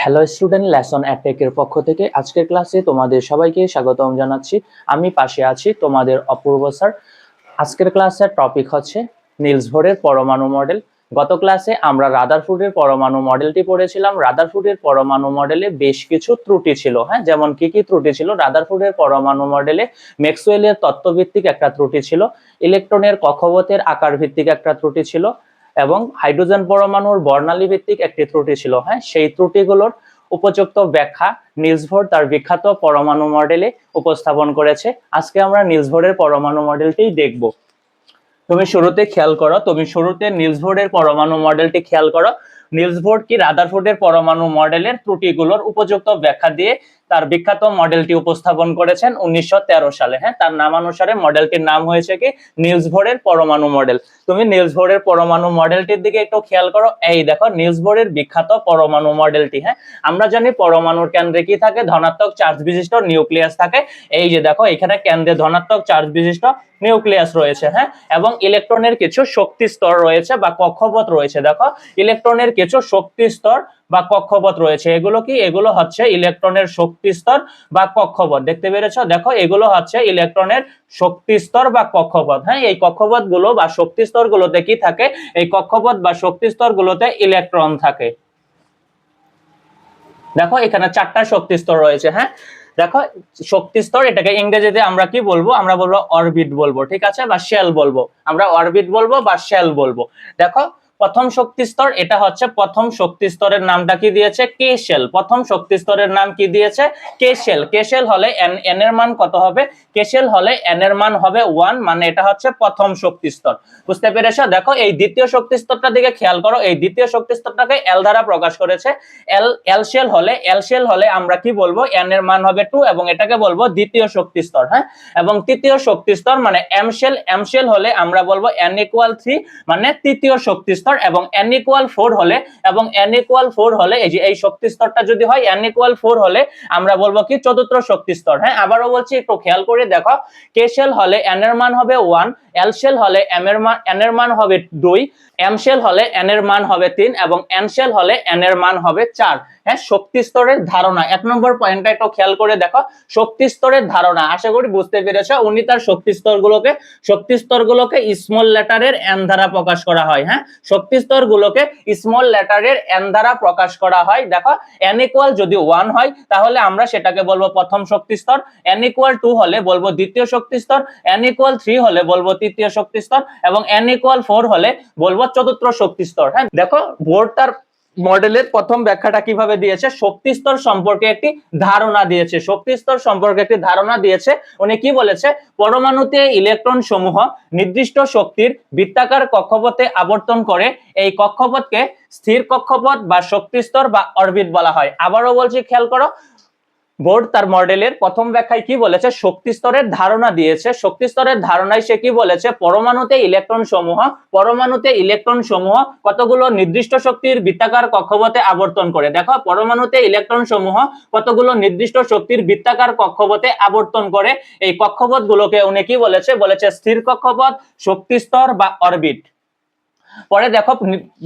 Hello student lesson অ্যাটেকের পক্ষ থেকে আজকের ক্লাসে তোমাদের সবাইকে স্বাগতম জানাচ্ছি। আমি পাশে আছি তোমাদের অপূর্ব স্যার আজকের ক্লাসের টপিক হচ্ছে নিলস ভোরের পরমাণু মডেল গত ক্লাসে আমরা রাদারফুডের পরমাণু মডেলটি পড়েছিলাম। রাদারফুডের পরমাণু মডেলে বেশ কিছু ত্রুটি ছিল হ্যাঁ? যেমন কি কি ত্রুটি ছিল? রাদারফুডের পরমাণু মডেলে ম্যাক্সওয়েলের তত্ত্বভিত্তিক একটা ত্রুটি ছিল। ইলেকট্রনের কক্ষপথের আকার ভিত্তিক একটা ত্রুটি ছিল। এবং হাইড্রোজেন পরমাণুর বর্ণালী ভিত্তিক একটি ত্রুটি ছিল। হ্যাঁ সেই ত্রুটিগুলোর উপযুক্ত ব্যাখ্যা নিলস ভোর তার বিখ্যাত পরমাণু মডেলে উপস্থাপন করেছে। আজকে আমরা নিলস ভোরের পরমাণু মডেলটিই দেখব। তুমি শুরুতে খেয়াল করো, তুমি শুরুতে নিলস ভোরের পরমাণু মডেলটি খেয়াল করো। নিলস ভোর কি রাদারফোর্ডের পরমাণু মডেলের ত্রুটিগুলোর উপযুক্ত ব্যাখ্যা দিয়ে তার বিখ্যাত মডেলটি উপস্থাপন করেছেন উনিশশো তেরো সালে। হ্যাঁ তার নামানুসারে মডেলটির নাম হয়েছে কি? নিউজ ভোরের পরমাণু মডেল। তুমি নিউজ ভোরের পরমাণু মডেলটির দিকে একটু খেয়াল করো। এই দেখো নিউজ ভোরের বিখ্যাত পরমাণু মডেলটি। হ্যাঁ আমরা জানি পরমাণুর কেন্দ্রে কি থাকে? ধনাত্মক চার্জ বিশিষ্ট নিউক্লিয়াস থাকে। এই যে দেখো, এখানে কেন্দ্রে ধনাত্মক চার্জ বিশিষ্ট নিউক্লিয়াস রয়েছে। হ্যাঁ এবং ইলেকট্রনের কিছু শক্তি স্তর রয়েছে বা কক্ষপথ রয়েছে। দেখো, ইলেকট্রনের কিছু শক্তি স্তর বা কক্ষপথ রয়েছে। এগুলো কি? এগুলো হচ্ছে ইলেকট্রনের শক্তি স্তর বা কক্ষপথ। দেখতে পেরেছ? দেখো, এগুলো হচ্ছে ইলেকট্রনের শক্তি স্তর বা কক্ষপথ। হ্যাঁ এই কক্ষপথগুলো বা শক্তি স্তর গুলোতে কি থাকে? এই কক্ষপথ বা শক্তি স্তর গুলোতে ইলেকট্রন থাকে। দেখো, এখানে চারটা শক্তি স্তর রয়েছে। হ্যাঁ দেখো, শক্তি স্তর, এটাকে ইংরেজিতে আমরা কি বলব? আমরা বলব অরবিট বলব, ঠিক আছে? বা শেল বলব। আমরা অরবিট বলব বা শেল বলব। দেখো প্রথম শক্তি স্তর, এটা হচ্ছে প্রথম শক্তি স্তরের নামটা কি দিয়েছে? K shell. প্রথম শক্তি স্তরের নাম কি দিয়েছে? K shell. কে শেল হলে এন এর মান কত হবে? কে শেল হলে এন এর মান হবে ওয়ান মানে এটা হচ্ছে প্রথম শক্তি স্তর। বুঝতে পেরেছ? দেখো, এই দ্বিতীয় শক্তি স্তরটার দিকে খেয়াল করো, এই দ্বিতীয় শক্তি স্তরটাকে এল দ্বারা প্রকাশ করেছে। এল এল শেল হলে এল শেল হলে আমরা কি বলব? এন এর মান হবে টু এবং এটাকে বলব দ্বিতীয় শক্তি স্তর হ্যাঁ? এবং তৃতীয় শক্তি স্তর মানে এম শেল এম শেল হলে আমরা বলব এন ইকুয়াল থ্রি মানে তৃতীয় শক্তি স্তর। এবং এন ইকুয়াল ফোর হলে, এবং এন ইকুয়াল ফোর হলে, এই যে এই শক্তি স্তরটা যদি হয় এন ইকুয়াল ফোর হলে আমরা বলব কি চতুর্থ শক্তি স্তর। হ্যাঁ আবারও বলছি, একটু খেয়াল করে দেখো কে শেল হলে এন এর মান হবে ওয়ান এল শেল হলে এম এর মান এন এর মান হবে দুই এম শেল হলে এন এর মান হবে তিন এবং এন শেল হলে এন এর মান হবে চার। হ্যাঁ শক্তি স্তরের ধারণা। এক নম্বর পয়েন্টটা একটু খেয়াল করে দেখো। শক্তি স্তরের ধারণা। আশা করি বুঝতে পেরেছ, উনি তার শক্তি স্তরগুলোকে শক্তি স্তরগুলোকে স্মল লেটারের এন দ্বারা প্রকাশ করা হয়। হ্যাঁ শক্তি স্তরগুলোকে স্মল লেটারের এন দ্বারা প্রকাশ করা হয়। দেখো এন ইকুয়াল যদি ওয়ান হয়, তাহলে আমরা সেটাকে বলব প্রথম শক্তি স্তর। এন ইকুয়াল টু হলে বলব দ্বিতীয় শক্তি স্তর। এন ইকুয়াল থ্রি হলে বলব তৃতীয় শক্তি স্তর। এবং এন ইকুয়াল ফোর হলে বলব চতুর্থ শক্তি স্তর হ্যাঁ দেখো, বোর্ড তার মডেলের প্রথম ব্যাখ্যাটা কীভাবে দিয়েছে? শক্তি স্তর সম্পর্কে একটি ধারণা দিয়েছে। শক্তি স্তর সম্পর্কে একটি ধারণা দিয়েছে। উনি কি বলেছে? পরমাণুতে ইলেকট্রন সমূহ নির্দিষ্ট শক্তির বৃত্তাকার কক্ষপথে আবর্তন করে, এই কক্ষপথকে স্থির কক্ষপথ বা শক্তি স্তর বা অরবিট বলা হয়। আবারও বলছি, খেয়াল করো বোর্ড তার মডেলের প্রথম ব্যাখ্যায় কি বলেছে? শক্তি স্তরের ধারণা দিয়েছে। শক্তি স্তরের ধারণায় সে কি বলেছে? পরমাণুতে ইলেকট্রন সমূহ, পরমাণুতে ইলেকট্রন সমূহ কতগুলো নির্দিষ্ট শক্তির বৃত্তাকার কক্ষপথে আবর্তন করে? দেখো, পরমাণুতে ইলেকট্রন সমূহ কতগুলো নির্দিষ্ট শক্তির বৃত্তাকার কক্ষপথে আবর্তন করে? এই কক্ষপথ গুলোকে উনি কি বলেছে? বলেছে স্থির কক্ষপথ, শক্তি স্তর বা অরবিট। পরে দেখো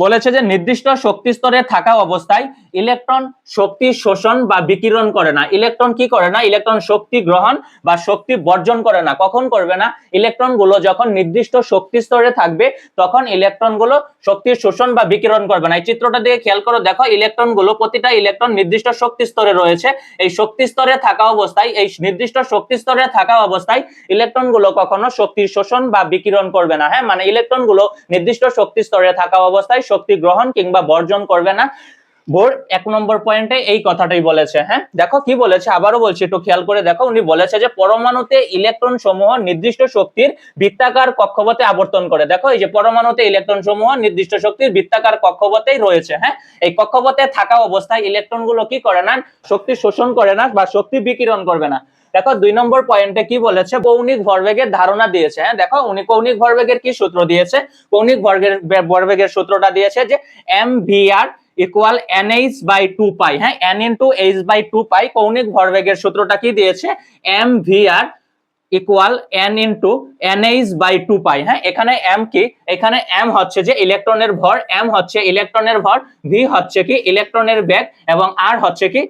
বলেছে যে নির্দিষ্ট শক্তি স্তরে থাকা অবস্থায় ইলেকট্রন শক্তি শোষণ বা বিকিরণ করে না। ইলেকট্রন কি করে না? ইলেকট্রন শক্তি গ্রহণ বা শক্তি বর্জন করে না। কখন করবে না? ইলেকট্রনগুলো যখন নির্দিষ্ট শক্তি স্তরে থাকবে, তখন ইলেকট্রনগুলো শক্তি শোষণ বা বিকিরণ করবে না। এই চিত্রটা দিয়ে খেয়াল করো, দেখো ইলেকট্রনগুলো প্রতিটা ইলেকট্রন নির্দিষ্ট শক্তি স্তরে রয়েছে। এই শক্তি স্তরে থাকা অবস্থায়, এই নির্দিষ্ট শক্তি স্তরে থাকা অবস্থায় ইলেকট্রনগুলো কখনো শক্তি শোষণ বা বিকিরণ করবে না। হ্যাঁ মানে ইলেকট্রনগুলো নির্দিষ্ট শক্তি স্তরে থাকা অবস্থায় শক্তি গ্রহণ কিংবা বর্জন করবে না। বোর্ড এক নম্বর পয়েন্টে এই কথাটাই বলেছে হ্যাঁ? দেখো কি বলেছে? আবারও বলছি, একটু খেয়াল করে দেখো। উনি বলেছে যে, পরমাণুতে ইলেকট্রন সমূহ নির্দিষ্ট শক্তির বৃত্তাকার কক্ষপথে আবর্তন করে। দেখো, এই যে পরমাণুতে ইলেকট্রন সমূহ নির্দিষ্ট শক্তির বৃত্তাকার কক্ষপথেই রয়েছে হ্যাঁ? এই কক্ষপথে থাকা অবস্থায় ইলেকট্রনগুলো কি করে না? শক্তি শোষণ করে না বা শক্তি বিকিরণ করবে না। দেখো, দুই নম্বর পয়েন্টে কি বলেছে? কৌণিক ভরবেগের ধারণা দিয়েছে। হ্যাঁ দেখো, উনি কৌণিক ভরবেগের কি সূত্র দিয়েছে? কৌণিক ভরবেগের ভরবেগের সূত্রটা দিয়েছে যে M V R equal N H by two pi হ্যাঁ N into H by two pi কৌণিক ভরবেগের সূত্রটা কি দিয়েছে? M V R equal N into NH by two pi হ্যাঁ এখানে এম কি? এখানে এম হচ্ছে যে ইলেকট্রনের ভর এম হচ্ছে ইলেকট্রনের ভর ভি হচ্ছে কি ইলেকট্রনের বেগ, এবং আর হচ্ছে কি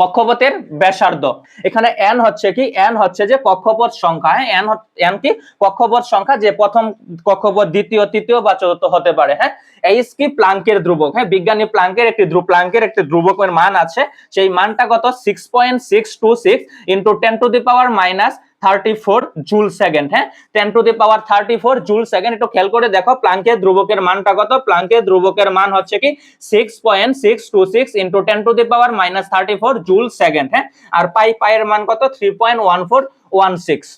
কক্ষপথের ব্যাসার্ধ। এখানে এন হচ্ছে কি? এন হচ্ছে যে কক্ষপথ সংখ্যা হ্যাঁ? এন এন কি? কক্ষপথ সংখ্যা যে প্রথম কক্ষপথ, দ্বিতীয়, তৃতীয় বা চতুর্থ হতে পারে হ্যাঁ? এইস কি প্লাঙ্কের ধ্রুবক হ্যাঁ? বিজ্ঞানী প্লাঙ্কের একটি ধ্রুব প্লাঙ্কের একটি ধ্রুবকের মান আছে। সেই মানটা কত? Six point six two six into ten to the power minus thirty four joule second হ্যাঁ? Ten to the power thirty four joule second একটু খেয়াল করে দেখো, প্লাঙ্কের ধ্রুবকের মানটা কত? প্লাঙ্কের ধ্রুবকের মান হচ্ছে কি? Six point six two six into ten to the power minus thirty four joule second হ্যাঁ? আর পাই পায়ের মান কত? Three point one four one six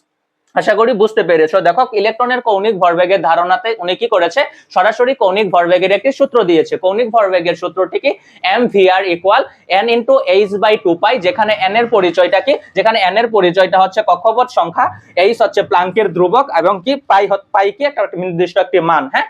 আশা করি বুঝতে পেরেছ। দেখো ইলেকট্রনের কৌণিক ভরবেগের ধারণাতে উনি কি করেছে? সরাসরি কৌণিক ভরবেগের একটি সূত্র দিয়েছে। কৌণিক ভরবেগের সূত্রটি কি? M V R equal N into H by two pi যেখানে এন এর পরিচয়টা কি? যেখানে এন এর পরিচয়টা হচ্ছে কক্ষপথ সংখ্যা এইচ হচ্ছে প্লাঙ্কের ধ্রুবক এবং কি? পাই পাই কি একটা নির্দিষ্ট একটি মান হ্যাঁ?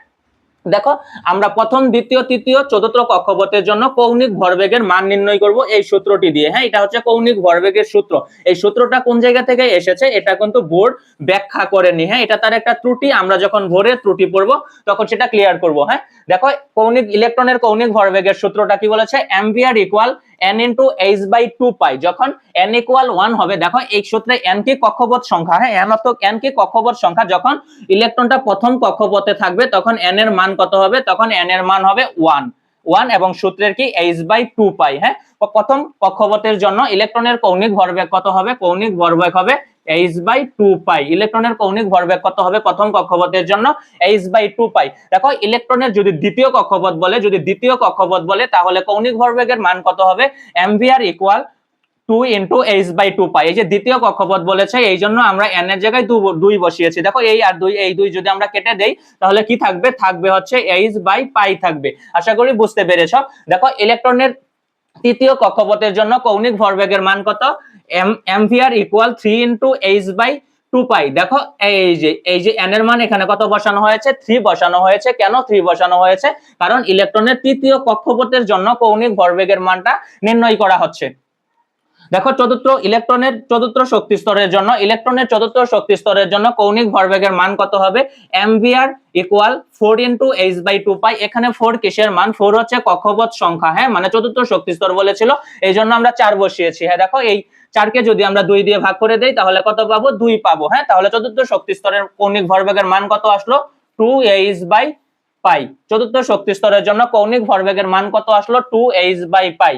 দেখো, আমরা প্রথম, দ্বিতীয়, তৃতীয়, চতুর্থ কক্ষপথের জন্য কৌণিক ভরবেগের মান নির্ণয় করব এই সূত্রটি দিয়ে। হ্যাঁ এটা হচ্ছে কৌণিক ভরবেগের সূত্র। এই সূত্রটা কোন জায়গা থেকে এসেছে? এটা কিন্তু বোর্ড ব্যাখ্যা করেনি। হ্যাঁ এটা তার একটা ত্রুটি। আমরা যখন ভোরে ত্রুটি পড়ব, তখন সেটা ক্লিয়ার করব। হ্যাঁ দেখো, কৌণিক ইলেকট্রনের কৌণিক ভরবেগের সূত্রটা কি বলেছে? MVR equal N into H by two pi যখন এন ইকুয়াল ওয়ান হবে, দেখো এই সূত্রে এন কি কক্ষপথ সংখ্যা হ্যাঁ এন অর্থ এন কি কক্ষপথ সংখ্যা, যখন ইলেকট্রনটা প্রথম কক্ষপথে থাকবে, তখন এন এর মান কত হবে? তখন এন এর মান হবে ওয়ান ওয়ান এবং সূত্রের কি? এইচ বাই টু পাই হ্যাঁ? প্রথম কক্ষপথের জন্য ইলেকট্রনের কৌণিক ভরবেগ কত হবে? কৌণিক ভরবেগ হবে এইচ বাই টু পাই ইলেকট্রনের কৌণিক ভরবেগ কত হবে? প্রথম কক্ষপথের জন্য এইচ বাই টু পাই দেখো, ইলেকট্রনের যদি দ্বিতীয় কক্ষপথ বলে, যদি দ্বিতীয় কক্ষপথ বলে, তাহলে কৌণিক ভরবেগের মান কত হবে? MVR equal two into H by two pi এই যে দ্বিতীয় কক্ষপথ বলেছে, এই জন্য আমরা এন এর জায়গায় দুই বসিয়েছি। দেখো, এই আর দুই, এই দুই যদি আমরা কেটে দেই, তাহলে কি থাকবে? থাকবে হচ্ছে এইচ বাই পাই থাকবে। আশা করি বুঝতে পেরেছ। দেখো, ইলেকট্রনের তৃতীয় কক্ষপথের জন্য কৌণিক ভরবেগের মান কত? MVR equal three into H by two pi দেখো, এই যে এই যে এন এর মান এখানে কত বসানো হয়েছে? থ্রি বসানো হয়েছে। কেন থ্রি বসানো হয়েছে? কারণ ইলেকট্রনের তৃতীয় কক্ষপথের জন্য কৌণিক ভরবেগের মানটা নির্ণয় করা হচ্ছে। দেখো চতুর্থ ইলেকট্রনের চতুর্থ শক্তি স্তরের জন্য ইলেকট্রনের চতুর্থ শক্তি স্তরের জন্য কৌণিক ভরবেগের মান কত হবে? MVR equal four into H by two pi এখানে ফোর কিসের মান? ফোর হচ্ছে কক্ষপথ সংখ্যা হ্যাঁ? মানে চতুর্থ শক্তি স্তর বলেছিল, এই জন্য আমরা চার বসিয়েছি হ্যাঁ? দেখো এই চারকে যদি আমরা দুই দিয়ে ভাগ করে দেই, তাহলে কত পাবো? দুই পাবো হ্যাঁ? তাহলে চতুর্থ শক্তি স্তরের কৌণিক ভরবেগের মান কত আসলো? টু এইচ বাই পাই চতুর্থ শক্তি স্তরের জন্য কৌণিক ভরবেগের মান কত আসলো? টু এইচ বাই পাই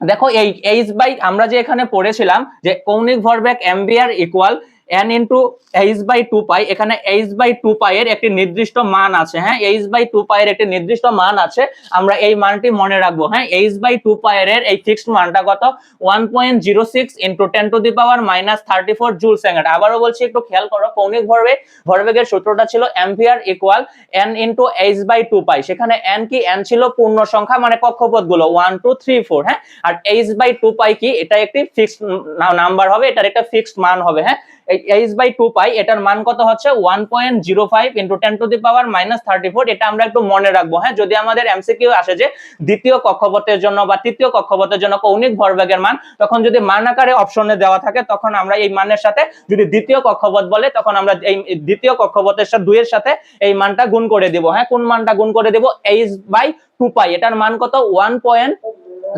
দেখো এই এইচ বাই আমরা যে এখানে পড়েছিলাম যে কৌণিক ভরবেগ MVR equal N into H by two pi এখানে এইচ বাই টু পাই এর একটি নির্দিষ্ট মান আছে হ্যাঁ? এইচ বাই টু পাই এর একটি নির্দিষ্ট মান আছে, আমরা এই মানটি মনে রাখব হ্যাঁ? এইচ বাই টু পাই এর এই ফিক্সড মানটা কত? One point zero six into ten to the power minus thirty four joule second আবারও বলছি, একটু খেয়াল করো, কৌণিক ভরবেগ, ভরবেগের সূত্রটা ছিল MVR equal N into H by two pi সেখানে এন কি এন ছিল? পূর্ণ সংখ্যা মানে কক্ষপথগুলো ওয়ান টু থ্রি ফোর হ্যাঁ? আর এইচ বাই টু পাই কি? এটা একটি ফিক্সড নাম্বার হবে, এটার একটা ফিক্সড মান হবে হ্যাঁ? এইচ বাই টু পাই এটার মান কত হচ্ছে? One point zero five into ten to the power minus thirty four এটা আমরা একটু মনে রাখব হ্যাঁ? যদি আমাদের এমসিকিউ আসে যে দ্বিতীয় কক্ষপথের জন্য বা তৃতীয় কক্ষপথের জন্য কৌণিক ভরবেগের মান, তখন যদি মান আকারে অপশনে দেওয়া থাকে, তখন আমরা এই মানের সাথে যদি দ্বিতীয় কক্ষপথ বলে, তখন আমরা এই দ্বিতীয় কক্ষপথের সাথে দুইয়ের সাথে এই মানটা গুণ করে দিব হ্যাঁ? কোন মানটা গুণ করে দিব? এইচ বাই টু পাই এটার মান কত? One point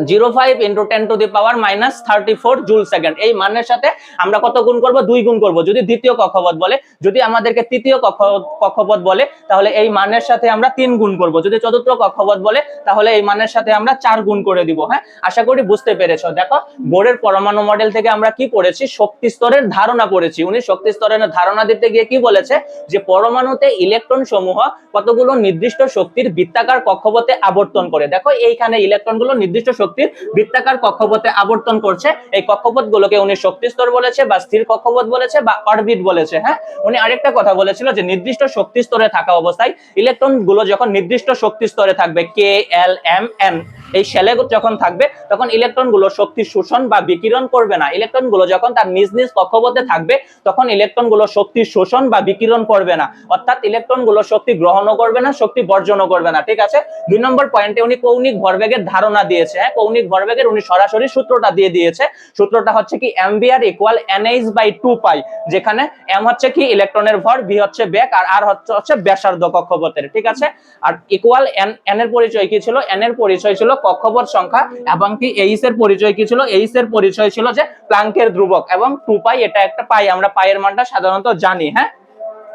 zero five into ten to the power minus thirty four joule second এই মানের সাথে আমরা কত গুণ করব? দুই গুণ করব। যদি দ্বিতীয় কক্ষপথ বলে, যদি আমাদেরকে তৃতীয় কক্ষ- কক্ষপথ বলে, তাহলে এই মানের সাথে আমরা তিন গুণ করব। যদি চতুর্থ কক্ষপথ বলে, তাহলে এই মানের সাথে আমরা চার গুণ করে দিব। হ্যাঁ? আশা করি বুঝতে পেরেছ। দেখো, বোর্ডের পরমাণু মডেল থেকে আমরা কি পড়েছি? শক্তি স্তরের ধারণা পড়েছি। উনি শক্তি স্তরের ধারণা দিতে গিয়ে কি বলেছে? যে পরমাণুতে ইলেকট্রন সমূহ কতগুলো নির্দিষ্ট শক্তির বৃত্তাকার কক্ষপথে আবর্তন করে। দেখো, এইখানে ইলেকট্রনগুলো নির্দিষ্ট শক্তির বৃত্তাকার কক্ষপথে আবর্তন করছে। এই কক্ষপথ গুলোকে উনি শক্তি স্তর বলেছে বা স্থির কক্ষপথ বলেছে বা অরবিট বলেছে হ্যাঁ? উনি আরেকটা কথা বলেছিল যে নির্দিষ্ট শক্তি স্তরে থাকা অবস্থায় ইলেকট্রনগুলো যখন নির্দিষ্ট শক্তি স্তরে থাকবে কে এল এম এন এই শেলে যখন থাকবে, তখন ইলেকট্রনগুলো শক্তি শোষণ বা বিকিরণ করবে না। ইলেকট্রনগুলো যখন তার নিজ নিজ কক্ষপথে থাকবে, তখন ইলেকট্রনগুলো শক্তি শোষণ বা বিকিরণ করবে না। অর্থাৎ ইলেকট্রনগুলো শক্তি গ্রহণও করবে না, শক্তি বর্জনও করবে না, ঠিক আছে? দুই নম্বর পয়েন্টে উনি কৌণিক ভরবেগের ধারণা দিয়েছে। হ্যাঁ কৌণিক ভরবেগের উনি সরাসরি সূত্রটা দিয়ে দিয়েছে। সূত্রটা হচ্ছে কি MVR equal NH by two pi যেখানে এম হচ্ছে কি, ইলেকট্রনের ভর বি হচ্ছে বেগ, আর আর হচ্ছে হচ্ছে ব্যাসার্ধ কক্ষপথের, ঠিক আছে? আর ইকুয়াল এন এন এর পরিচয় কি ছিল? এন এর পরিচয় ছিল কক্ষপথ সংখ্যা এবং কি এইস এর পরিচয় কি ছিল? এইচ এর পরিচয় ছিল যে প্লাঙ্কের ধ্রুবক এবং টু পাই এটা একটা পাই আমরা পায়ের মানটা সাধারণত জানি হ্যাঁ?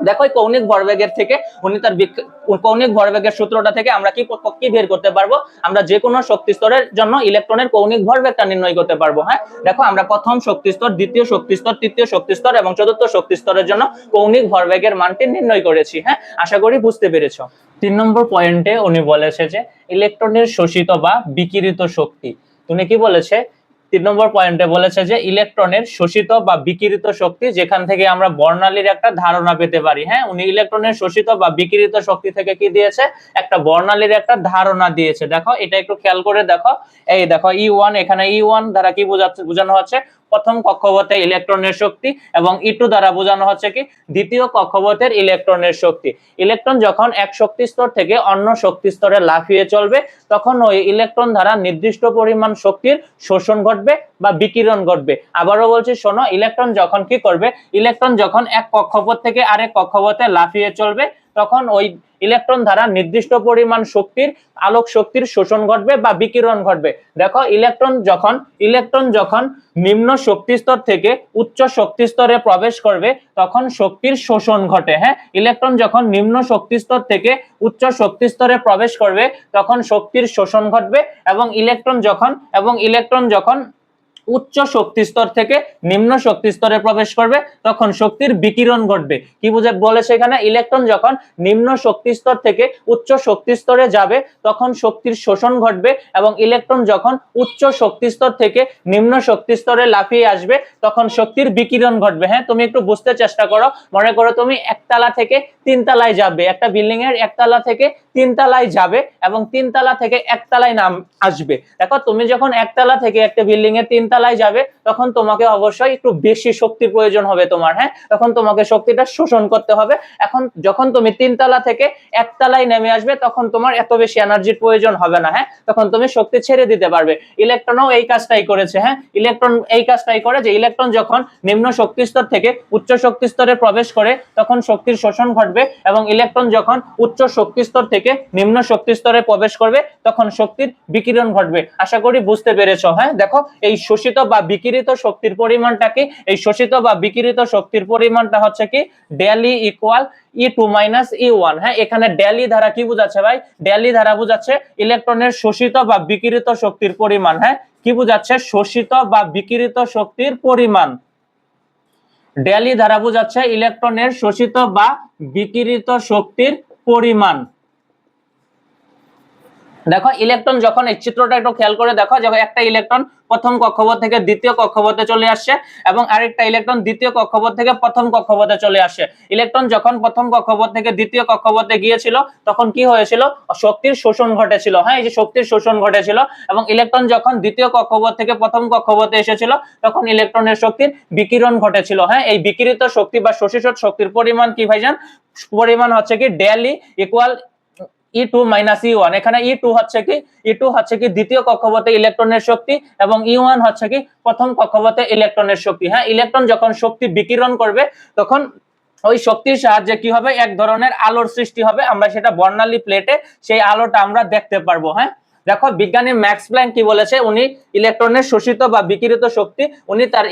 দেখো এই কৌণিক ভরবেগের থেকে উনি তার কৌণিক ভরবেগের সূত্রটা থেকে আমরা কি কি বের করতে পারব? আমরা যে কোনো শক্তি স্তরের জন্য ইলেকট্রনের কৌণিক ভরবেগটা নির্ণয় করতে পারব হ্যাঁ? দেখো আমরা প্রথম শক্তি স্তর, দ্বিতীয় শক্তি স্তর, তৃতীয় শক্তি স্তর এবং চতুর্থ শক্তি স্তরের জন্য কৌণিক ভরবেগের মানটি নির্ণয় করেছি হ্যাঁ? আশা করি বুঝতে পেরেছ। তিন নম্বর পয়েন্টে উনি বলেছে যে ইলেকট্রনের শোষিত বা বিকিরিত শক্তি। উনি কি বলেছে? তিন নম্বর পয়েন্টে বলেছে যে ইলেকট্রনের শোষিত বা বিকিরিত শক্তি যেখান থেকে আমরা বর্ণালীর একটা ধারণা পেতে পারি। হ্যাঁ উনি ইলেকট্রনের শোষিত বা বিকিরিত শক্তি থেকে কি দিয়েছে? একটা বর্ণালীর একটা ধারণা দিয়েছে। দেখো, এটা একটু খেয়াল করে দেখো। এই দেখো ই ওয়ান এখানে ই ওয়ান দ্বারা কি বোঝাচ্ছে বোঝানো হচ্ছে? প্রথম কক্ষপথে ইলেকট্রনের শক্তি এবং ই টু দ্বারা বোঝানো হচ্ছে কি? দ্বিতীয় কক্ষপথের ইলেকট্রনের শক্তি। ইলেকট্রন যখন এক শক্তি স্তর থেকে অন্য শক্তি স্তরে লাফিয়ে চলবে, তখন ওই ইলেকট্রন দ্বারা নির্দিষ্ট পরিমাণ শক্তির শোষণ ঘটবে বা বিকিরণ ঘটবে। আবারও বলছি, শোনো, ইলেকট্রন যখন কি করবে? ইলেকট্রন যখন এক কক্ষপথ থেকে আরেক কক্ষপথে লাফিয়ে চলবে, তখন ওই ইলেকট্রন দ্বারা নির্দিষ্ট পরিমাণ শক্তির, আলোক শক্তির শোষণ ঘটবে বা বিকিরণ ঘটবে। দেখো, ইলেকট্রন যখন ইলেকট্রন যখন নিম্ন শক্তি স্তর থেকে উচ্চ শক্তি স্তরে প্রবেশ করবে, তখন শক্তির শোষণ ঘটে হ্যাঁ? ইলেকট্রন যখন নিম্ন শক্তি স্তর থেকে উচ্চ শক্তি স্তরে প্রবেশ করবে, তখন শক্তির শোষণ ঘটবে এবং ইলেকট্রন যখন, এবং ইলেকট্রন যখন উচ্চ শক্তি স্তর থেকে নিম্ন শক্তি স্তরে প্রবেশ করবে, তখন শক্তির বিকিরণ ঘটবে। কি বুঝে বলেছে এখানে ইলেকট্রন যখন নিম্ন শক্তি স্তর থেকে উচ্চ শক্তি স্তরে যাবে, তখন শক্তির শোষণ ঘটবে এবং ইলেকট্রন যখন উচ্চ শক্তি স্তর থেকে নিম্ন শক্তি স্তরে লাফিয়ে আসবে, তখন শক্তির বিকিরণ ঘটবে। হ্যাঁ তুমি একটু বুঝতে চেষ্টা করো। মনে করো তুমি একতলা থেকে তিনতলায় যাবে। একটা বিল্ডিং এর একতলা থেকে তিনতলায় যাবে এবং তিনতলা থেকে একতলায় নাম আসবে। দেখো, তুমি যখন একতলা থেকে একটা বিল্ডিং এর তিনতলায় যাবে, তখন তোমাকে অবশ্যই একটু বেশি শক্তির প্রয়োজন হবে তোমার হ্যাঁ? তখন তোমাকে শক্তিটা শোষণ করতে হবে। এখন যখন তুমি তিনতলা থেকে একতলায় নেমে আসবে, তখন তোমার এত বেশি এনার্জির প্রয়োজন হবে না হ্যাঁ? তখন তুমি শক্তি ছেড়ে দিতে পারবে। ইলেকট্রনও এই কাজটাই করেছে হ্যাঁ? ইলেকট্রন এই কাজটাই করে যে ইলেকট্রন যখন নিম্ন শক্তি স্তর থেকে উচ্চ শক্তি স্তরে প্রবেশ করে, তখন শক্তির শোষণ ঘটবে এবং ইলেকট্রন যখন উচ্চ শক্তি স্তর থেকে নিম্ন শক্তি স্তরে প্রবেশ করবে, তখন শক্তির বিকিরণ ঘটবে। আশা করি বুঝতে পেরেছ হ্যাঁ? দেখো, এই শোষিত বা বিকিরিত শক্তির পরিমাণটা কি এই শোষিত বা বিকিরিত শক্তির পরিমাণটা হচ্ছে কি? Del E equal E two minus E one হ্যাঁ এখানে ডেলি ধারা কি বোঝাচ্ছে ভাই? ডেলি ধারা বোঝাচ্ছে ইলেকট্রনের শোষিত বা বিকিরিত শক্তির পরিমাণ। হ্যাঁ কি বোঝাচ্ছে? শোষিত বা বিকিরিত শক্তির পরিমাণ। ডেলি ধারা বোঝাচ্ছে ইলেকট্রনের শোষিত বা বিকিরিত শক্তির পরিমাণ। দেখো ইলেকট্রন যখন এই চিত্রটা একটু খেয়াল করে দেখো যখন একটা ইলেকট্রন প্রথম কক্ষপথ থেকে দ্বিতীয় কক্ষপথে চলে আসছে এবং আরেকটা ইলেকট্রন দ্বিতীয় কক্ষপথ থেকে প্রথম কক্ষপথে চলে আসে। ইলেকট্রন যখন প্রথম কক্ষপথ থেকে দ্বিতীয় কক্ষপথে গিয়েছিল, তখন কি হয়েছিল? শক্তির শোষণ ঘটেছিল। হ্যাঁ এই যে শক্তির শোষণ ঘটেছিল এবং ইলেকট্রন যখন দ্বিতীয় কক্ষপথ থেকে প্রথম কক্ষপথে এসেছিল, তখন ইলেকট্রনের শক্তির বিকিরণ ঘটেছিল। হ্যাঁ এই বিকিরিত শক্তি বা শোষিত শক্তির পরিমাণ কি ভাইজান? পরিমাণ হচ্ছে কি del E equal E two minus E one এখানে ই টু হচ্ছে কি? ই টু হচ্ছে কি দ্বিতীয় কক্ষপথে ইলেকট্রনের শক্তি এবং ই ওয়ান হচ্ছে কি প্রথম কক্ষপথে ইলেকট্রনের শক্তি। হ্যাঁ ইলেকট্রন যখন শক্তি বিকিরণ করবে, তখন ওই শক্তির সাহায্যে কি হবে? এক ধরনের আলোর সৃষ্টি হবে। আমরা সেটা বর্ণালী প্লেটে সেই আলোটা আমরা দেখতে পারব। হ্যাঁ দেখো, বিজ্ঞানী ম্যাক্স প্ল্যাঙ্ক কি বলেছে? উনি ইলেকট্রনের শোষিত বা বিকিরিত শক্তি, উনি তার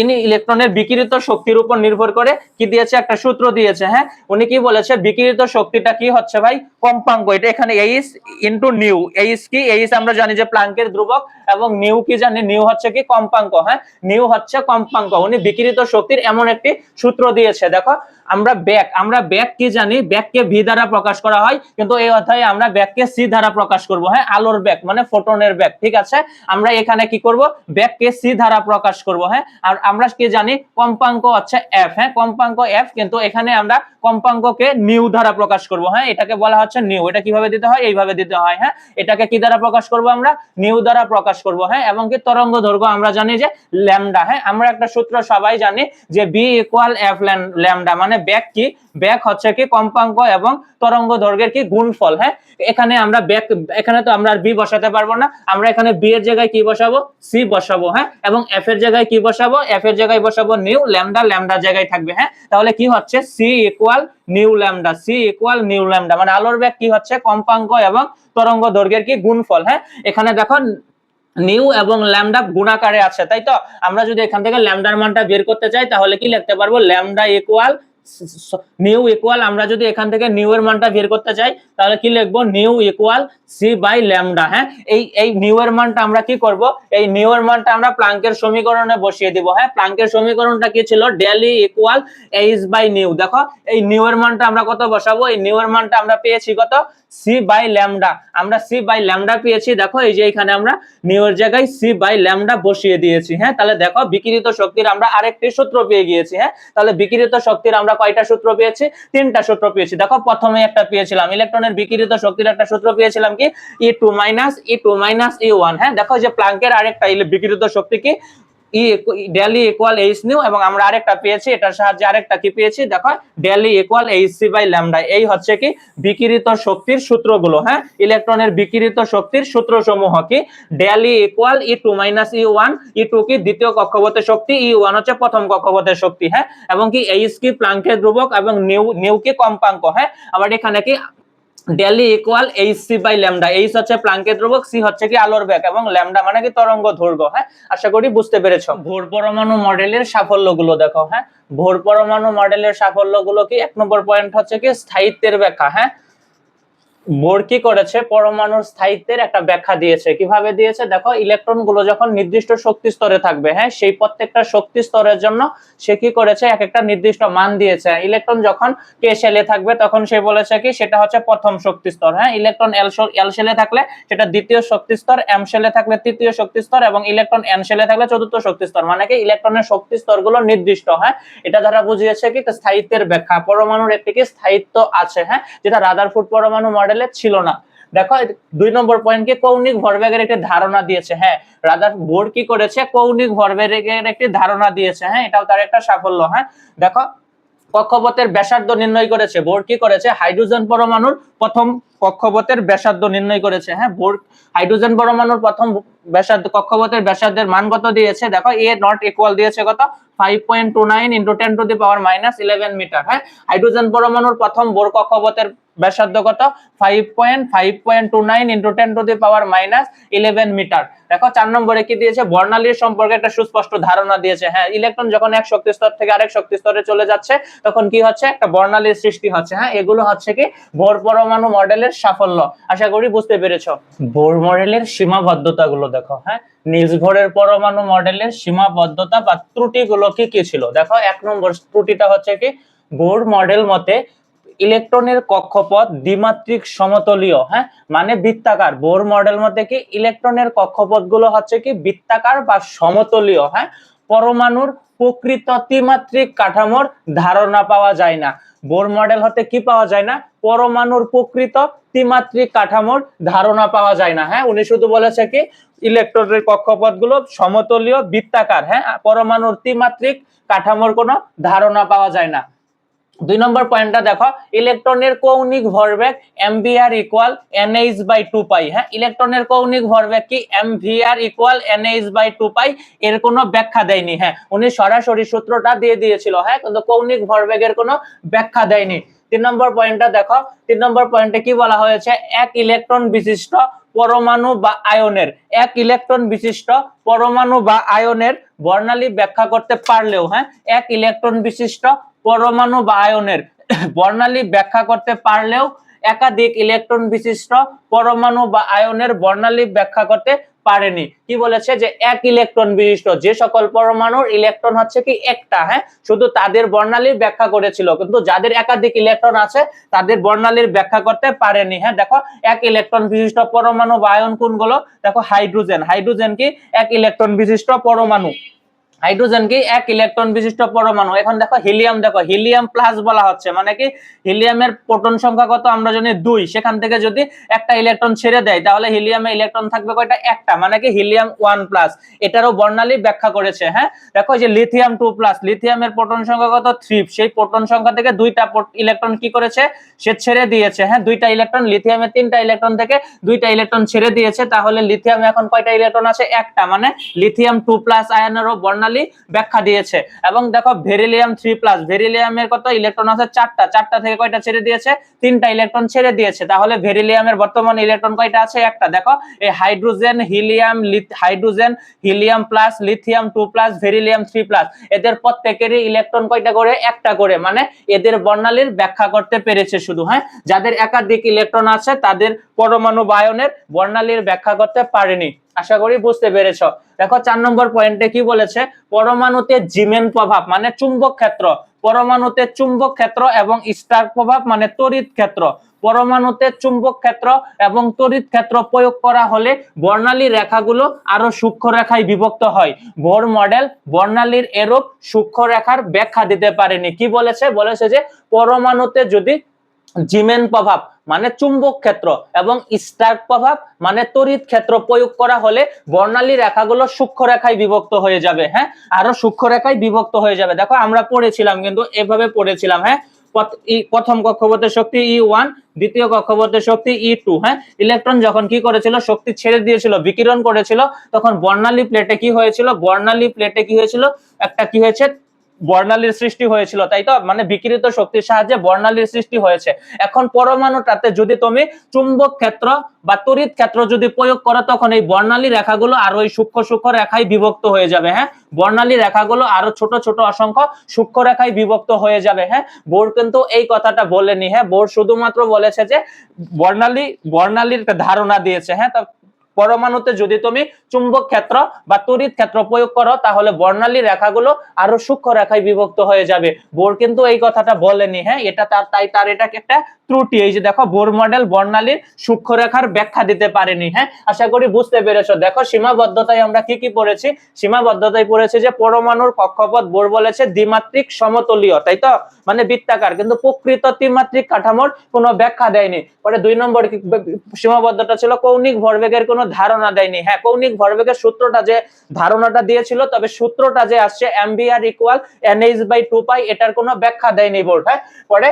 ইনি ইলেকট্রনের বিকিরিত শক্তির উপর নির্ভর করে কি দিয়েছে? একটা সূত্র দিয়েছে হ্যাঁ? উনি কি বলেছে? বিকিরিত শক্তিটা কি হচ্ছে ভাই? কম্পাঙ্ক। এটা এখানে এইচ ইন্টু নিউ এইচ কি? এইচ আমরা জানি যে প্লাঙ্কের ধ্রুবক এবং নিউ কি জানি? নিউ হচ্ছে কি? কম্পাঙ্ক হ্যাঁ? নিউ হচ্ছে কম্পাঙ্ক। উনি বিকিরিত শক্তির এমন একটি সূত্র দিয়েছে, দেখো। আমরা ব্যাক আমরা ব্যাক কি জানি? ব্যাককে ভি দ্বারা প্রকাশ করা হয়, কিন্তু এই অধ্যায়ে আমরা ব্যাককে সি দ্বারা প্রকাশ করব। হ্যাঁ আলোর ব্যাক মানে ফোটনের ব্যাক ঠিক আছে? আমরা এখানে কি করব? ব্যাককে সি দ্বারা প্রকাশ করব হ্যাঁ? আর আমরা কি জানি? কম্পাঙ্ক হচ্ছে এফ হ্যাঁ কম্পাঙ্ক এফ কিন্তু এখানে আমরা কম্পাঙ্ককে নিউ দ্বারা প্রকাশ করব হ্যাঁ? এটাকে বলা হচ্ছে নিউ এটা কীভাবে দিতে হয়? এইভাবে দিতে হয় হ্যাঁ? এটাকে কি দ্বারা প্রকাশ করব আমরা? নিউ দ্বারা প্রকাশ করব হ্যাঁ? এবং কি তরঙ্গ দৈর্ঘ্য আমরা জানি যে ল্যামডা হ্যাঁ? আমরা একটা সূত্র সবাই জানি যে বি ইকুয়াল এফ ল্যামডা মানে ব্যাক কি? ব্যাক হচ্ছে কি কম্পাঙ্ক এবং তরঙ্গ দৈর্ঘ্যের কি গুণফল হ্যাঁ? এখানে আমরা ব্যাক এখানে তো আমরা আর বি বসাতে পারব না। আমরা এখানে বি এর জায়গায় কি বসাবো? সি বসাবো হ্যাঁ? এবং এফ এর জায়গায় কি বসাবো? এফ এর জায়গায় বসাবো নিউ ল্যামডা ল্যামডা জায়গায় থাকবে হ্যাঁ? তাহলে কি হচ্ছে? C equal nu lambda C equal nu lambda মানে আলোর ব্যাগ কি হচ্ছে? কম্পাঙ্ক এবং তরঙ্গ দৈর্ঘ্যের কি গুণফল হ্যাঁ? এখানে দেখো নিউ এবং ল্যামডা গুণাকারে আছে, তাই তো? আমরা যদি এখান থেকে ল্যামডার মানটা বের করতে চাই, তাহলে কি লিখতে পারব? ল্যামডা ইকুয়াল নিউ ইকুয়াল আমরা যদি এখান থেকে নিউ এর মানটা বের করতে চাই, তাহলে কি লিখব? Nu equal C by lambda হ্যাঁ? এই এই নিউ এর মানটা আমরা কি করব? এই নিউ এর মানটা আমরা প্লাঙ্কের সমীকরণে বসিয়ে দিব হ্যাঁ? প্লাঙ্কের সমীকরণটা কি ছিল? Del E equal H by nu দেখো? এই নিউ এর মানটা আমরা কত বসাবো? এই নিউ এর মানটা আমরা পেয়েছি কত? সি বাই ল্যামডা আমরা সি বাই ল্যামডা পেয়েছি। দেখো, এই যে এখানে আমরা নিউ এর জায়গায় সি বাই ল্যামডা বসিয়ে দিয়েছি। হ্যাঁ তাহলে দেখো, বিকিরিত শক্তির আমরা আরেকটি সূত্র পেয়ে গিয়েছি। হ্যাঁ তাহলে বিকিরিত শক্তির আমরা কয়টা সূত্র পেয়েছি? তিনটা সূত্র পেয়েছি। দেখো, প্রথমে একটা পেয়েছিলাম। ইলেকট্রনের বিকিরিত শক্তির একটা সূত্র পেয়েছিলাম কি? E two minus E two minus E one হ্যাঁ দেখো যে প্লাঙ্কের আরেকটা বিকিরিত শক্তি কি? E del E equal H nu এবং আমরা আরেকটা পেয়েছি, এটার সাহায্যে আরেকটা কি পেয়েছি? দেখো del E equal H C by lambda এই হচ্ছে কি বিকিরিত শক্তির সূত্রগুলো হ্যাঁ? ইলেকট্রনের বিকিরিত শক্তির সূত্র সমূহ কি? Del E equal E two minus E one E two কি দ্বিতীয় কক্ষপথের শক্তি ই ওয়ান হচ্ছে প্রথম কক্ষপথের শক্তি হ্যাঁ? এবং কি এইচ কি প্লাঙ্কের ধ্রুবক এবং নিউ নিউ কি কম্পাঙ্ক হ্যাঁ? আবার এখানে কি del E equal H C by lambda H হচ্ছে প্লাঙ্কের ধ্রুবক সি হচ্ছে কি আলোর বেগ এবং ল্যামডা মানে কি তরঙ্গ দৈর্ঘ্য হ্যাঁ? আশা করি বুঝতে পেরেছ। ভোর পরমাণু মডেলের সাফল্যগুলো দেখো হ্যাঁ? ভোর পরমাণু মডেলের সাফল্যগুলো কি? এক নম্বর পয়েন্ট হচ্ছে কি স্থায়িত্বের ব্যাখ্যা হ্যাঁ? বোর কি করেছে? পরমাণুর স্থায়িত্বের একটা ব্যাখ্যা দিয়েছে। কীভাবে দিয়েছে? দেখো ইলেকট্রনগুলো যখন নির্দিষ্ট শক্তি স্তরে থাকবে হ্যাঁ সেই প্রত্যেকটা শক্তি স্তরের জন্য সে কি করেছে? এক একটা নির্দিষ্ট মান দিয়েছে। ইলেকট্রন যখন কে শেলে থাকবে, তখন সে বলেছে কি? সেটা হচ্ছে প্রথম শক্তি স্তর হ্যাঁ? ইলেকট্রন এল শেলে থাকলে সেটা দ্বিতীয় শক্তি স্তর, এম শেলে থাকলে তৃতীয় শক্তি স্তর এবং ইলেকট্রন এন শেলে থাকলে চতুর্থ শক্তি স্তর। মানে কি? ইলেকট্রনের শক্তি স্তরগুলো নির্দিষ্ট হ্যাঁ? এটা দ্বারা বুঝিয়েছে কি? স্থায়িত্বের ব্যাখ্যা। পরমাণুর একটি কি? স্থায়িত্ব আছে হ্যাঁ? যেটা রাদারফুড পরমাণু মডেলে ছিল না। দেখো দুই নম্বর পয়েন্ট কি কৌনিক ভরবেগের একটি ধারণা দিয়েছে হ্যাঁ। রাজার বোর্ড কি করেছে? কৌনিক ভরবেগের একটি ধারণা দিয়েছে হ্যাঁ এটাও তার একটা সাফল্য হ্যাঁ। দেখো, কক্ষপথের ব্যাসার্ধ নির্ণয় করেছে। বোর্ড কি করেছে? হাইড্রোজেন পরমাণুর প্রথম কক্ষপথের ব্যাসার্ধ নির্ণয় করেছে। হ্যাঁ বোর্ড হাইড্রোজেন পরমাণুর প্রথম ব্যাসার্ধ কক্ষপথের ব্যাসার্ধের মান কত দিয়েছে? দেখো এ নট ইকুয়াল দিয়েছে কত? Five point two nine into to the power minus eleven metre হ্যাঁ? হাইড্রোজেন পরমাণুর প্রথম বোর কক্ষপথের ব্যাসার্ধ কত? Five point five point two nine into the power minus eleven metre দেখো, চার নম্বরে কি দিয়েছে? বর্ণালীর সম্পর্কে একটা সুস্পষ্ট ধারণা দিয়েছে। হ্যাঁ ইলেকট্রন যখন এক শক্তি স্তর থেকে আরেক শক্তি স্তরে চলে যাচ্ছে, তখন কি হচ্ছে? একটা বর্ণালীর সৃষ্টি হচ্ছে। হ্যাঁ এগুলো হচ্ছে কি? বোর পরমাণু মডেলের সাফল্য। আশা করি বুঝতে পেরেছ। বোর মডেলের সীমাবদ্ধতা গুলো দেখো হ্যাঁ? নিজ ভোরের পরমাণু মডেলের সীমাবদ্ধতা বা ত্রুটিগুলো কি কি ছিল? দেখো, এক নম্বর ত্রুটিটা হচ্ছে কি? বোর মডেল মতে ইলেকট্রনের কক্ষপথ দ্বিমাত্রিক সমতলীয় হ্যাঁ? মানে বৃত্তাকার। বোর মডেল মতে কি? ইলেকট্রনের কক্ষপথগুলো হচ্ছে কি? বৃত্তাকার বা সমতলীয় হ্যাঁ? পরমাণুর প্রকৃত ত্রিমাত্রিক কাঠামোর ধারণা পাওয়া যায় না। বোর মডেল হতে কি পাওয়া যায় না? পরমাণুর প্রকৃত ত্রিমাত্রিক কাঠামোর ধারণা পাওয়া যায় না। হ্যাঁ উনি শুধু বলেছে কি, ইলেকট্রনের কক্ষপথগুলো সমতলীয় বৃত্তাকার। হ্যাঁ পরমাণুর ত্রিমাত্রিক কাঠামোর কোনো ধারণা পাওয়া যায় না। দুই নম্বর পয়েন্টটা দেখো ইলেকট্রনের কৌণিক ভরবেগ MVR equal NH by two pi হ্যাঁ ইলেকট্রনের কৌণিক ভরবেগ কি? MVR equal NH by two pi এর কোনো ব্যাখ্যা দেয়নি। হ্যাঁ উনি সরাসরি সূত্রটা দিয়ে দিয়েছিল। হ্যাঁ কিন্তু কৌণিক ভরবেগের কোনো ব্যাখ্যা দেয়নি। তিন নম্বর পয়েন্টটা দেখো, তিন নম্বর পয়েন্টে কি বলা হয়েছে? এক ইলেকট্রন বিশিষ্ট পরমাণু বা আয়নের, এক ইলেকট্রন বিশিষ্ট পরমাণু বা আয়নের বর্ণালী ব্যাখ্যা করতে পারলেও হ্যাঁ এক ইলেকট্রন বিশিষ্ট পরমাণু বা আয়নের বর্ণালী ব্যাখ্যা করতে পারলেও একাধিক ইলেকট্রন বিশিষ্ট পরমাণু বা আয়নের বর্ণালী ব্যাখ্যা করতে পারেনি। কি বলেছে যে এক ইলেকট্রন বিশিষ্ট, যে সকল পরমাণুর ইলেকট্রন হচ্ছে কি একটা হ্যাঁ? শুধু তাদের বর্ণালীর ব্যাখ্যা করেছিল, কিন্তু যাদের একাধিক ইলেকট্রন আছে, তাদের বর্ণালীর ব্যাখ্যা করতে পারেনি হ্যাঁ? দেখো, এক ইলেকট্রন বিশিষ্ট পরমাণু বা আয়ন কোনগুলো? দেখো, হাইড্রোজেন। হাইড্রোজেন কি? এক ইলেকট্রন বিশিষ্ট পরমাণু। হাইড্রোজেন কি এক ইলেকট্রন বিশিষ্ট পরমাণু। এখন দেখো হিলিয়াম দেখো হিলিয়াম প্লাস বলা হচ্ছে। মানে কি? হিলিয়ামের প্রোটন সংখ্যা কত? আমরা জানি দুই। সেখান থেকে যদি একটা ইলেকট্রন ছেড়ে দেয়, তাহলে হিলিয়ামে ইলেকট্রন থাকবে কয়টা? একটা। মানে কি? হিলিয়াম ওয়ান প্লাস এটারও বর্ণালী ব্যাখ্যা করেছে হ্যাঁ? দেখো যে লিথিয়াম টু প্লাস লিথিয়ামের প্রোটন সংখ্যা কত? থ্রি সেই প্রোটন সংখ্যা থেকে দুইটা ইলেকট্রন কি করেছে? সে ছেড়ে দিয়েছে হ্যাঁ? দুইটা ইলেকট্রন লিথিয়ামের তিনটা ইলেকট্রন থেকে দুইটা ইলেকট্রন ছেড়ে দিয়েছে। তাহলে লিথিয়ামে এখন কয়টা ইলেকট্রন আছে? একটা। মানে লিথিয়াম টু প্লাস আয়নেরও বর্ণালী ব্যাখ্যা দিয়েছে। এবং দেখো ভেরিলিয়াম থ্রি প্লাস, ভেরিলিয়ামের কত? ইলেকট্রন আছে চারটা। চারটা থেকে কয়টা ছেড়ে দিয়েছে? তিনটা ইলেকট্রন ছেড়ে দিয়েছে। তাহলে ভেরিলিয়ামের বর্তমান ইলেকট্রন কয়টা আছে? একটা। দেখো, এই hydrogen, helium hydrogen, helium plus, lithium two plus, beryllium three plus. এদের প্রত্যেকেরই ইলেকট্রন কয়টা করে? একটা করে। মানে এদের বর্ণালীর ব্যাখ্যা করতে পেরেছে শুধু হ্যাঁ? যাদের একাধিক ইলেকট্রন আছে, তাদের পরমাণু বায়নের বর্ণালীর ব্যাখ্যা করতে পারেনি। আশা করি বুঝতে পেরেছ। দেখো, চার নম্বর পয়েন্টে কি বলেছে? পরমাণুতে জিমেন প্রভাব মানে চুম্বক ক্ষেত্র। পরমাণুতে চুম্বক ক্ষেত্র এবং স্টার প্রভাব মানে তড়িৎ ক্ষেত্র। পরমাণুতে চুম্বক ক্ষেত্র এবং তড়িৎ ক্ষেত্র প্রয়োগ করা হলে বর্ণালী রেখাগুলো আরও সূক্ষ্ম রেখায় বিভক্ত হয়। বোর মডেল বর্ণালীর এরূপ সূক্ষ্ম রেখার ব্যাখ্যা দিতে পারেনি। কি বলেছে? বলেছে যে, পরমাণুতে যদি জিমেন প্রভাব মানে চুম্বক ক্ষেত্র এবং স্টার্ক প্রভাব মানে তড়িৎ ক্ষেত্র প্রয়োগ করা হলে বর্ণালী রেখাগুলো সূক্ষ্ম রেখায় বিভক্ত হয়ে যাবে হ্যাঁ? আরও সূক্ষ্ম রেখায় বিভক্ত হয়ে যাবে। দেখো, আমরা পড়েছিলাম, কিন্তু এভাবে পড়েছিলাম হ্যাঁ? প্রথম কক্ষপথের শক্তি ই ওয়ান দ্বিতীয় কক্ষপথের শক্তি ই টু হ্যাঁ? ইলেকট্রন যখন কি করেছিল, শক্তি ছেড়ে দিয়েছিল, বিকিরণ করেছিল, তখন বর্ণালী প্লেটে কি হয়েছিল? বর্ণালী প্লেটে কি হয়েছিল? একটা কি হয়েছে? বর্ণালীর সৃষ্টি হয়েছিল, তাই তো? মানে বিকিরিত শক্তির সাহায্যে বর্ণালীর সৃষ্টি হয়েছে। এখন পরমাণুটাতে যদি তুমি চুম্বক ক্ষেত্র বা তড়িৎ ক্ষেত্র যদি প্রয়োগ করো, তখন এই বর্ণালী রেখাগুলো আরও ওই সূক্ষ্ম সূক্ষ্ম রেখায় বিভক্ত হয়ে যাবে হ্যাঁ? বর্ণালী রেখাগুলো আরও ছোট ছোট অসংখ্য সূক্ষ্ম রেখায় বিভক্ত হয়ে যাবে হ্যাঁ? বোর কিন্তু এই কথাটা বলেনি হ্যাঁ? বোর শুধুমাত্র বলেছে যে বর্ণালী, বর্ণালীর ধারণা দিয়েছে হ্যাঁ? তা পরমাণুতে যদি তুমি চুম্বক ক্ষেত্র বা তড়িৎ ক্ষেত্র প্রয়োগ করো, তাহলে বর্ণালী রেখাগুলো আরও সূক্ষ্ম রেখায় বিভক্ত হয়ে যাবে। বোর কিন্তু এই কথাটা বলেনি হ্যাঁ? এটা তার, তাই তার এটাকে একটা ত্রুটি। এই যে দেখো, বোর মডেল বর্ণালীর সূক্ষ্ম রেখার ব্যাখ্যা দিতে পারেনি হ্যাঁ? আশা করি বুঝতে পেরেছ। দেখো, সীমাবদ্ধতায় আমরা কি কি পড়েছি? সীমাবদ্ধতায় পড়েছে যে পরমাণুর কক্ষপথ, বোর বলেছে দ্বিমাত্রিক সমতলীয়, তাই তো? মানে বৃত্তাকার। কিন্তু প্রকৃত ত্রিমাত্রিক কাঠামোর কোনো ব্যাখ্যা দেয়নি। পরে দুই নম্বর সীমাবদ্ধতা ছিল কৌণিক ভরবেগের কোনো ধারণা দেয়নি। হ্যাঁ কৌণিক ভরবেগের সূত্রটা যে ধারণাটা দিয়েছিল, তবে সূত্রটা যে আসছে MBR equal NH by two pi এটার কোনো ব্যাখ্যা দেয়নি বোর্ড হ্যাঁ? পরে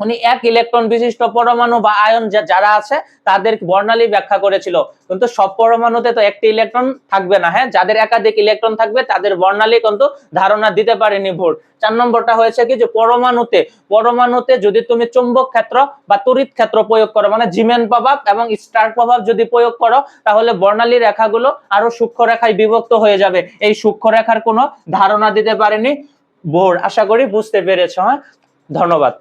উনি এক ইলেকট্রন বিশিষ্ট পরমাণু বা আয়ন যারা আছে, তাদের বর্ণালী ব্যাখ্যা করেছিল। কিন্তু সব পরমাণুতে তো একটি ইলেকট্রন থাকবে না হ্যাঁ? যাদের একাধিক ইলেকট্রন থাকবে, তাদের বর্ণালী কিন্তু ধারণা দিতে পারেনি ভোর চার নম্বরটা হয়েছে কি যে, পরমাণুতে পরমাণুতে যদি তুমি চুম্বক ক্ষেত্র বা তড়িৎ ক্ষেত্র প্রয়োগ করো মানে জিমেন প্রভাব এবং স্টার প্রভাব যদি প্রয়োগ করো, তাহলে বর্ণালী রেখাগুলো আরও সূক্ষ্ম রেখায় বিভক্ত হয়ে যাবে। এই সূক্ষ্ম রেখার কোনো ধারণা দিতে পারেনি বোর্ড আশা করি বুঝতে পেরেছ হ্যাঁ? ধন্যবাদ।